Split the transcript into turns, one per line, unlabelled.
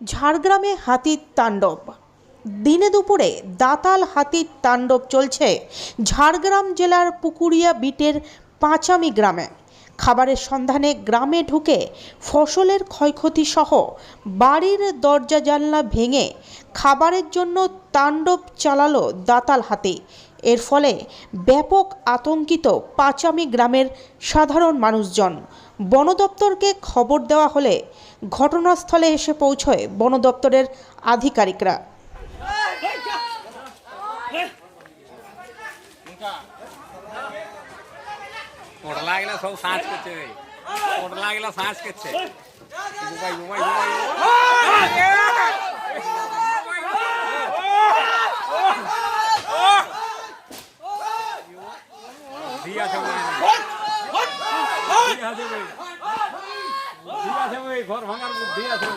ঝাড়গ্রামে হাতির তাণ্ডব। দিনে দুপুরে দাতাল হাতির তাণ্ডব চলছে ঝাড়গ্রাম জেলার পুকুরিয়া বিটের পাঁচামি গ্রামে। খাবারের সন্ধানে গ্রামে ঢুকে ফসলের ক্ষয়ক্ষতি সহ বাড়ির দরজা জানলা ভেঙে খাবারের জন্য তাণ্ডব চালালো দাতাল হাতি। এর ফলে ব্যাপক আতঙ্কিত পাঁচামি গ্রামের সাধারণ মানুষজন। বন দপ্তরকে খবর দেওয়া হলে ঘটনাস্থলে এসে পৌঁছয় বন দপ্তরের আধিকারিকরা।
ওটা লাগলে সব সাঁচ করছে রে ওটা লাগলে সাঁচ করছে ঠিক আছে ভাই ঘর ভাঙার বুদ্ধি আছে